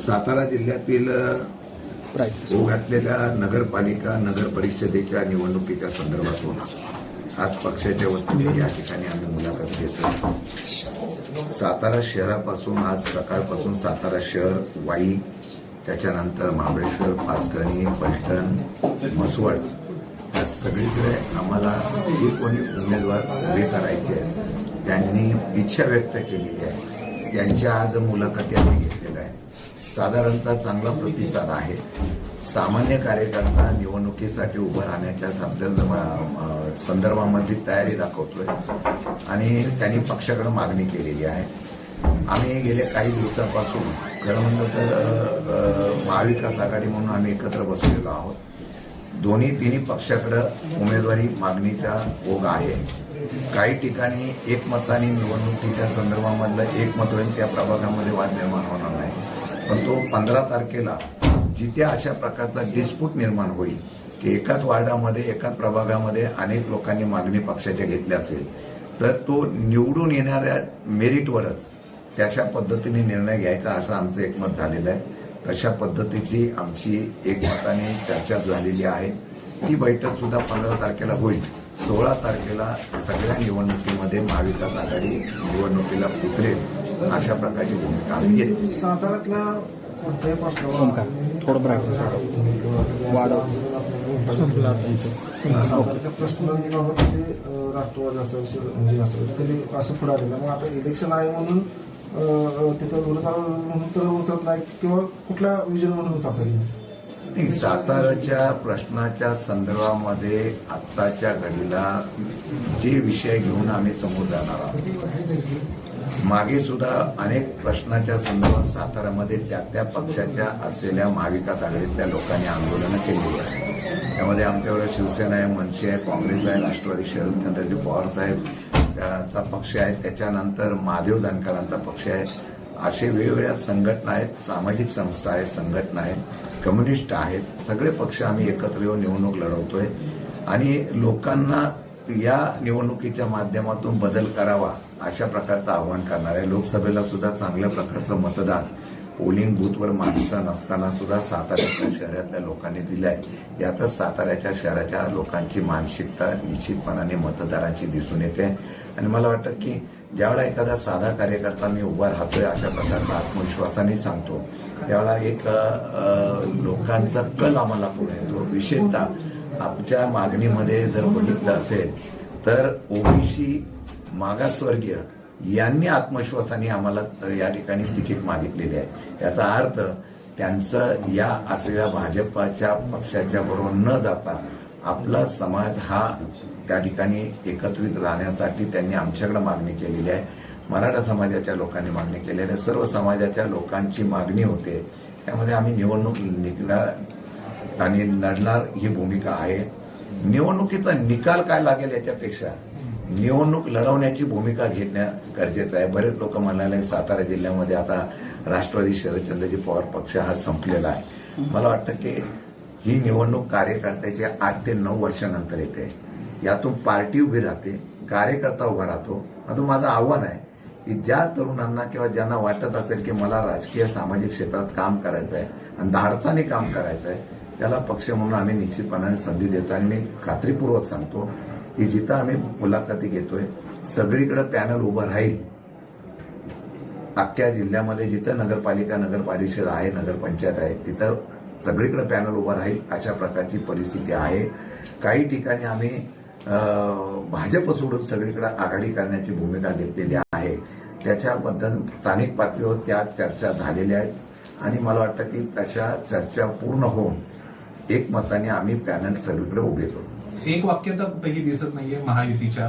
सातारा जिल्ह्यातील होऊ घातलेल्या नगरपालिका नगर परिषदेच्या निवडणुकीच्या संदर्भातून आज पक्षाच्या वतीने या ठिकाणी आम्ही मुलाखत घेतो सातारा शहरापासून आज सकाळपासून सातारा शहर वाई त्याच्यानंतर महाबळेश्वर पाचगणी पलटण मसवड या सगळीकडे आम्हाला जे कोणी उमेदवार उभे करायचे आहेत त्यांनी इच्छा व्यक्त केलेली आहे. त्यांच्या आज मुलाखती आम्ही घेतलेल्या आहे साधारणतः चांगला प्रतिसाद आहे. सामान्य कार्यकर्ता निवडणुकीसाठी उभं राहण्याच्या सध्या संदर्भामधली तयारी दाखवतोय. आणि त्यांनी पक्षाकडे मागणी केलेली आहे. आम्ही गेल्या काही दिवसापासून खरं म्हणलं तर महाविकास आघाडी म्हणून आम्ही एकत्र बसलेलो आहोत. दोन्ही तिन्ही पक्षाकडं उमेदवारी मागणीचा ओघ आहे. काही ठिकाणी एकमताने निवडणुकीच्या संदर्भामधलं एकमत होईल त्या प्रभागामध्ये वाद निर्माण होणार नाही. पण तो पंधरा तारखेला जिथे अशा प्रकारचा डिस्प्यूट निर्माण होईल की एकाच वार्डामध्ये एकाच प्रभागामध्ये अनेक लोकांनी मागणी पक्षाच्या घेतल्या असेल तर तो निवडून येणाऱ्या मेरिटवरच त्याच्या पद्धतीने निर्णय घ्यायचा असं आमचं एकमत झालेलं आहे. तशा पद्धतीची आमची एकमताने चर्चा झालेली आहे. ती बैठक सुद्धा पंधरा तारखेला होईल. सोळा तारखेला सगळ्या निवडणुकीमध्ये महाविकास आघाडी निवडणुकीला उतरेल. अशा प्रकारची भूमिका आम्ही घेतली साताऱ्यातल्या कोणत्याही ओमकार, थोडं ब्राईट वाढव. साताऱ्याच्या प्रश्नांबाबत ते अं, राष्ट्रवादी असेल म्हणजे कधी असं पुढे आलेलं मग आता इलेक्शन आहे म्हणून तिथं म्हणून तर उतरत नाही किंवा कुठल्या विजन म्हणून उतरता येईल नाही, साताराच्या प्रश्नाच्या संदर्भामध्ये आत्ताच्या घडीला जे विषय घेऊन आम्ही समोर जाणार आहोत. मागे सुद्धा अनेक प्रश्नाच्या संदर्भात साताऱ्यामध्ये त्या त्या पक्षाच्या असलेल्या महाविकास आघाडीतल्या लोकांनी आंदोलनं केलेली आहे त्यामध्ये आमच्याकडे शिवसेना आहे मनसे आहे काँग्रेस आहे राष्ट्रवादी शरद चंद्रजी पवार साहेब चा पक्ष आहे. त्याच्यानंतर महादेव जानकरांचा पक्ष आहे. असे वेगवेगळ्या संघटना आहेत सामाजिक संस्था आहेत संघटना आहेत कम्युनिस्ट आहेत. सगळे पक्ष आम्ही एकत्र येऊन निवडणूक लढवतोय. आणि लोकांना या निवडणुकीच्या माध्यमातून बदल करावा अशा प्रकारचं आव्हान करणार आहे. लोकसभेला सुद्धा चांगल्या प्रकारचं मतदान पोलिंग बूथवर माणसं नसताना सुद्धा साताऱ्यातल्या शहरातल्या लोकांनी दिलं आहे यातच साताऱ्याच्या शहराच्या लोकांची मानसिकता निश्चितपणाने मतदारांची दिसून येते. आणि मला वाटतं की ज्यावेळेला एखादा साधा कार्यकर्ता मी उभा राहतोय अशा प्रकारचा आत्मविश्वासाने सांगतो त्यावेळेला एक लोकांचा कल आम्हाला पुढे येतो. विशेषतः आमच्या मागणीमध्ये जर बघितलं असेल तर ओबीसी मागासवर्गीय यांनी आत्मविश्वासाने आम्हाला या ठिकाणी तिकीट मागितलेले आहे. याचा अर्थ त्यांचं या असलेल्या भाजपाच्या पक्षाच्या बरोबर न जाता आपला समाज हा त्या ठिकाणी एकत्रित राहण्यासाठी त्यांनी आमच्याकडे मागणी केलेली आहे. मराठा समाजाच्या लोकांनी मागणी केलेली आहे. सर्व समाजाच्या लोकांची मागणी होते. त्यामध्ये आम्ही निवडणूक निघणार आणि लढणार ही भूमिका आहे. निवडणुकीचा निकाल काय लागेल याच्यापेक्षा निवडणूक लढवण्याची भूमिका घेणं गरजेचं आहे. बरेच लोक म्हणाले सातारा जिल्ह्यामध्ये आता राष्ट्रवादी शरदचंद्रजी पवार पक्ष हा संपलेला आहे. मला वाटतं की ही निवडणूक कार्यकर्त्याची आठ ते नऊ वर्षानंतर येते. यातून पार्टी उभी राहते कार्यकर्ता उभा राहतो. आता माझं आव्हान आहे की ज्या तरुणांना किंवा ज्यांना वाटत असेल की मला राजकीय सामाजिक क्षेत्रात काम करायचं आहे आणि धाडसाने काम करायचं आहे त्याला पक्ष म्हणून आम्ही निश्चितपणाने संधी देतो. आणि मी खात्रीपूर्वक सांगतो की जिथं आम्ही मुलाखती घेतोय सगळीकडे पॅनल उभं राहील. अख्ख्या जिल्ह्यामध्ये जिथं नगरपालिका नगर परिषद आहे नगरपंचायत आहे तिथं सगळीकडे पॅनल उभं राहील अशा प्रकारची परिस्थिती आहे. काही ठिकाणी आम्ही भाजप सोडून सगळीकडे आघाडी करण्याची भूमिका घेतलेली आहे. त्याच्याबद्दल स्थानिक पातळीवर त्या चर्चा झालेल्या आहेत आणि मला वाटतं की तशा चर्चा पूर्ण होऊन एकमताने आम्ही पॅनल सगळीकडे उभे करू. एक वाक्यता पैकी दिसत नाहीये महायुतीच्या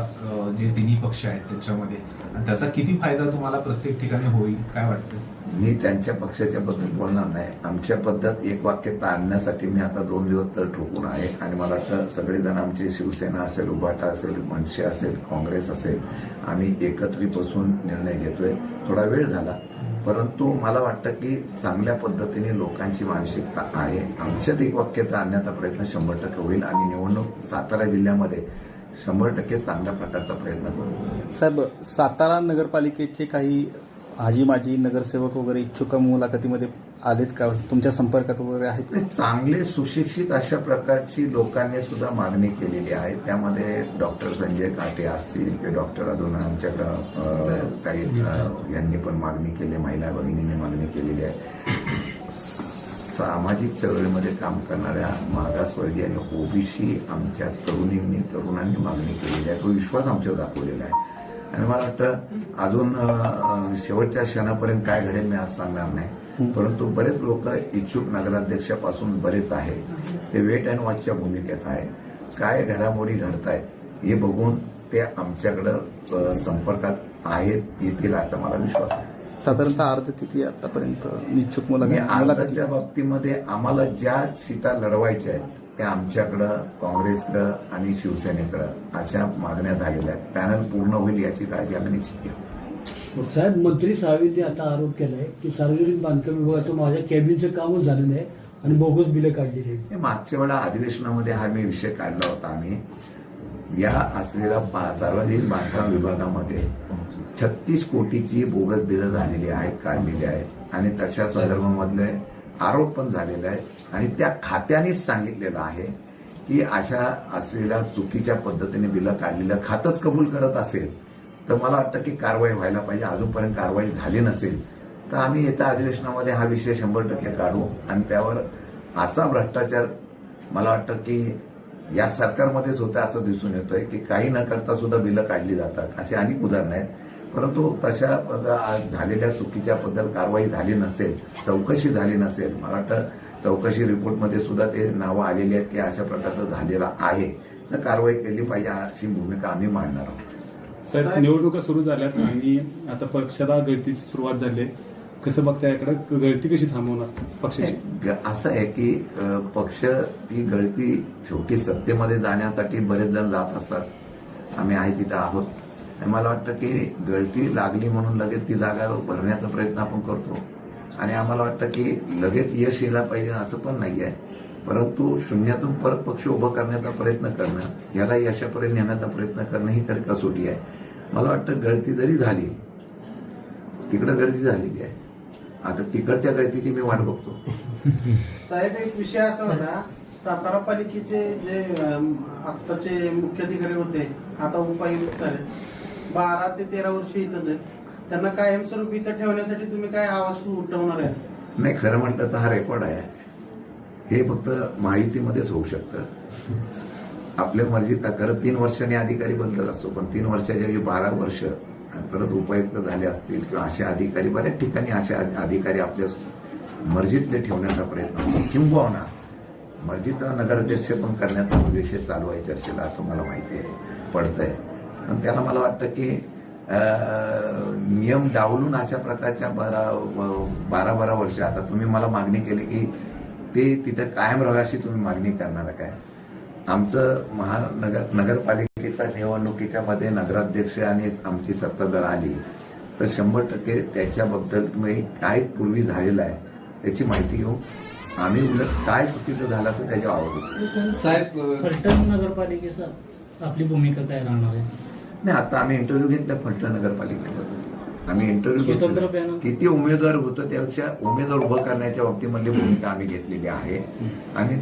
जे तिन्ही पक्ष आहेत त्याच्यामध्ये. आणि त्याचा किती फायदा तुम्हाला प्रत्येक ठिकाणी होईल काय वाटतं? मी त्यांच्या पक्षाच्या बद्दल बोलणार नाही. आमच्या पद्धत एक वाक्यता आणण्यासाठी मी आता दोन दिवस तर ठोकून आहे. आणि मला वाटतं सगळेजण आमची शिवसेना असेल उभाटा असेल मनसे असेल काँग्रेस असेल आम्ही एकत्रित बसून निर्णय घेतोय. थोडा वेळ झाला. परंतु मला वाटतं की चांगल्या पद्धतीने लोकांची मानसिकता आहे. आमच्यात एक वाक्यता आणण्याचा प्रयत्न शंभर टक्के होईल आणि निवडणूक सातारा जिल्ह्यामध्ये शंभर टक्के चांगल्या प्रकारचा प्रयत्न करू. साहेब सातारा नगरपालिकेचे काही आजी माजी नगरसेवक वगैरे इच्छुक मुलाखतीमध्ये आलेत का? तुमच्या संपर्कात वगैरे आहेत ते चांगले सुशिक्षित अशा प्रकारची लोकांनी सुद्धा मागणी केलेली आहे. त्यामध्ये डॉक्टर संजय काटे असतील ते डॉक्टर अजून आमच्याकडं काही यांनी पण मागणी केली महिला भगिनींनी मागणी केलेली आहे. सामाजिक चळवळीमध्ये काम करणाऱ्या मागासवर्गीय आणि ओबीसी आमच्या तरुणींनी तरुणांनी मागणी केलेली आहे. तो विश्वास आमच्यावर दाखवलेला आहे. आणि मला वाटतं अजून शेवटच्या क्षणापर्यंत काय घडेल मी आज सांगणार नाही. परंतु बरेच लोक इच्छुक नगराध्यक्षापासून बरेच आहेत. ते वेट अँड वॉचच्या भूमिकेत आहे काय घडामोडी घडतायत हे बघून ते आमच्याकडं संपर्कात आहेत येतील याचा मला विश्वास आहे. साधारणतः अर्ज किती आहे आतापर्यंत? इच्छुक मी मुलाखत मुलाखती आताच्या बाबतीमध्ये आम्हाला ज्या सीटा लढवायच्या आहेत त्या आमच्याकडं काँग्रेसकडं आणि शिवसेनेकडं अशा मागण्या झालेल्या आहेत. पॅनल पूर्ण होईल याची काळजी आम्ही निश्चित घेऊ. साहेब मंत्री साहेबांनी आता आरोप केलाय की सार्वजनिक बांधकाम विभागाचं माझ्या कॅबिनचं कामच झालं नाही आणि बोगस बिलं काढलेली आहेत. मागच्या वेळा अधिवेशनामध्ये हा मी विषय काढला होता आम्ही. या असलेल्या बा- सार्वजनिक बांधकाम विभागामध्ये छत्तीस कोटीची बोगस बिलं झालेली आहेत काढलेली आहेत. आणि त्याच्या संदर्भामधले आरोप पण झालेले आहेत. आणि त्या खात्यानेच सांगितलेलं आहे की अशा असलेल्या चुकीच्या पद्धतीने बिलं काढलेलं खातच कबूल करत असेल तर मला वाटतं की कारवाई व्हायला पाहिजे. अजूनपर्यंत कारवाई झाली नसेल तर आम्ही येत्या अधिवेशनामध्ये हा विषय शंभर टक्के काढू. आणि त्यावर असा भ्रष्टाचार मला वाटतं की या सरकारमध्येच होतं असं दिसून येतोय की काही न करता सुद्धा बिलं काढली जातात. अशी अनेक उदाहरणं आहेत. परंतु तशा पद- झालेल्या चुकीच्या बद्दल कारवाई झाली नसेल चौकशी झाली नसेल मला वाटतं चौकशी रिपोर्टमध्ये सुद्धा ते नावं आलेली आहेत की अशा प्रकारचं झालेलं आहे तर कारवाई केली पाहिजे अशी भूमिका आम्ही मांडणार आहोत. साहेब निवडणुका सुरू झाल्यात आणि आता पक्षाला गळतीची सुरुवात झाली आहे. कसं बघता याकडे? गळती कशी थांबवणार पक्षाची? असं आहे की पक्ष ही गळती शेवटी सत्तेमध्ये जाण्यासाठी बरेच जण जात असतात. आम्ही आहे तिथं आहोत. आणि मला वाटतं की गळती लागली म्हणून लगेच ती जागा भरण्याचा प्रयत्न आपण करतो. आणि आम्हाला वाटतं की लगेच यश यायला पाहिजे असं पण नाही आहे परंतु शून्यातून परत पक्ष उभं करण्याचा प्रयत्न करणं याला यशापर्यंत नेण्याचा प्रयत्न करणं ही तर कसोटी आहे. मला वाटतं गळती जरी झाली तिकडं गळती झालेली आहे. आता तिकडच्या गळतीची मी वाट बघतो. साहेब एक विषय असा होता सातारा पालिकेचे जे आत्ताचे मुख्याधिकारी होते आता उपायुक्त झाले बारा ते तेरा वर्ष इथं आहेत. त्यांना कायमस्वरूपी इथं ठेवण्यासाठी तुम्ही काय आवाज उठवणार आहे नाही खरं म्हटलं तर हा रेकॉर्ड आहे. हे फक्त माहितीमध्येच होऊ शकतं. आपल्या मर्जीत खरं तीन वर्षांनी अधिकारी बदलत असतो पण तीन वर्षाच्या जे बारा वर्ष परत उपयुक्त झाले असतील किंवा असे अधिकारी बऱ्याच ठिकाणी असे अधिकारी आपल्या मर्जीतले ठेवण्याचा प्रयत्न होतो. किंबहुना मर्जीत नगराध्यक्ष पण करण्याचा विषय चालू आहे चर्चेला असं मला माहिती आहे पडतंय. पण त्याला मला वाटतं की नियम डावलून अशा प्रकारच्या बारा बारा बारा वर्ष. आता तुम्ही मला मागणी केली की ते तिथे कायम राहावे अशी तुम्ही मागणी करणार काय? आमचं महानगर नगरपालिकेच्या निवडणुकीच्या मध्ये नगराध्यक्ष आणि आमची सत्ता जर आली. तर शंभर टक्के त्याच्याबद्दल तुम्ही काय पूर्वी झालेलं आहे त्याची माहिती घेऊ. आम्ही उलट काय चुकीचं झालं तर त्याच्या आवडतो साहेब नगरपालिकेचा आपली भूमिका काय राहणार आहे? नाही आता आम्ही इंटरव्ह्यू घेतला फलटण नगरपालिकेबद्दल आम्ही इंटरव्ह्यू घेतला. किती उमेदवार होतो त्यापेक्षा उमेदवार उभं करण्याच्या बाबतीमधली भूमिका आम्ही घेतलेली आहे. आणि